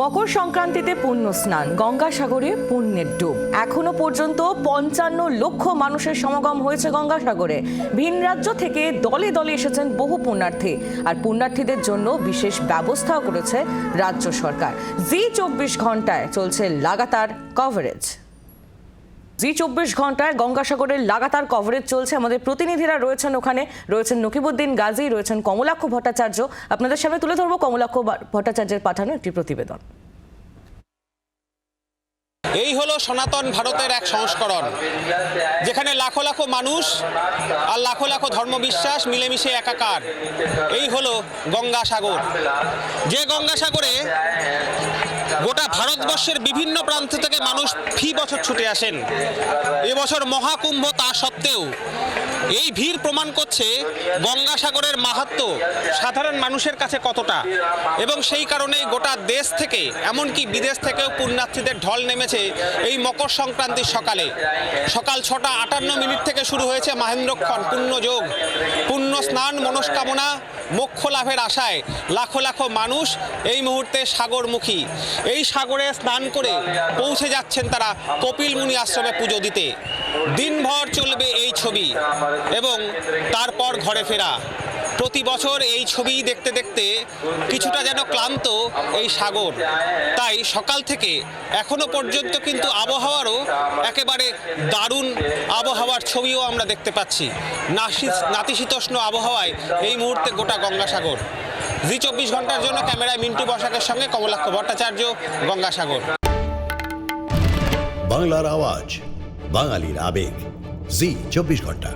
মকর সংক্রান্তিতে পুণ্য স্নান, গঙ্গাসাগরে পুণ্যের ডুব। এখনও পর্যন্ত পঞ্চান্ন লক্ষ মানুষের সমাগম হয়েছে গঙ্গাসাগরে। ভিন রাজ্য থেকে দলে দলে এসেছেন বহু পুণ্যার্থী আর পুণ্যার্থীদের জন্য বিশেষ ব্যবস্থাও করেছে রাজ্য সরকার। জি চব্বিশ ঘন্টায় চলছে লাগাতার কভারেজ জি চব্বিশ ঘন্টায় গঙ্গাসাগরের লাগাতার কভারেজ চলছে। আমাদের প্রতিনিধিরা রয়েছেন ওখানে। রয়েছেন নকিবুদ্দিন গাজী, রয়েছেন কমলাক্ষ ভট্টাচার্য। আপনাদের সামনে তুলে ধরবো কমলাক্ষ ভট্টাচার্যের পাঠানো একটি প্রতিবেদন। এই হলো সনাতন ভারতের এক সংস্করণ, যেখানে লাখো লাখো মানুষ আর লাখো লাখো ধর্মবিশ্বাস মিলেমিশে একাকার। এই হলো গঙ্গাসাগর। যে গঙ্গাসাগরে গোটা ভারতবর্ষের বিভিন্ন প্রান্ত থেকে মানুষ ফি বছর ছুটে আসেন। এবছর মহাকুম্ভ তা সত্ত্বেও এই ভিড় প্রমাণ করছে গঙ্গাসাগরের মাহাত্ম সাধারণ মানুষের কাছে কতটা। এবং সেই কারণে গোটা দেশ থেকে, এমনকি বিদেশ থেকেও পুণ্যার্থীদের ঢল নেমেছে এই মকর সংক্রান্তির সকালে। সকাল ছটা আটান্ন মিনিট থেকে শুরু হয়েছে মাহেন্দ্রক্ষণ পুণ্যযোগ, পুণ্য স্নান, মনস্কামনা মোক্ষ লাভের আশায় লাখো লাখো মানুষ এই মুহূর্তে সাগরমুখী। এই সাগরে স্নান করে পৌঁছে যাচ্ছেন তারা কপিল মুনি আশ্রমে পুজো দিতে। দিনভর চলবে এই ছবি এবং তারপর ঘরে ফেরা। প্রতি বছর এই ছবি দেখতে দেখতে কিছুটা যেন ক্লান্ত এই সাগর। তাই সকাল থেকে এখনও পর্যন্ত কিন্তু আবহাওয়ারও একেবারে দারুণ আবহাওয়ার ছবিও আমরা দেখতে পাচ্ছি। নাসি- নাতিশীতোষ্ণ আবহাওয়ায় এই মুহূর্তে গোটা গঙ্গাসাগর। জি চব্বিশ ঘণ্টার জন্য ক্যামেরায় মিন্টু বসাকের সঙ্গে কমলাক্ষ ভট্টাচার্য গঙ্গাসাগর। বাংলার আওয়াজ, বাঙালির আবেগ। জি চব্বিশ ঘণ্টা।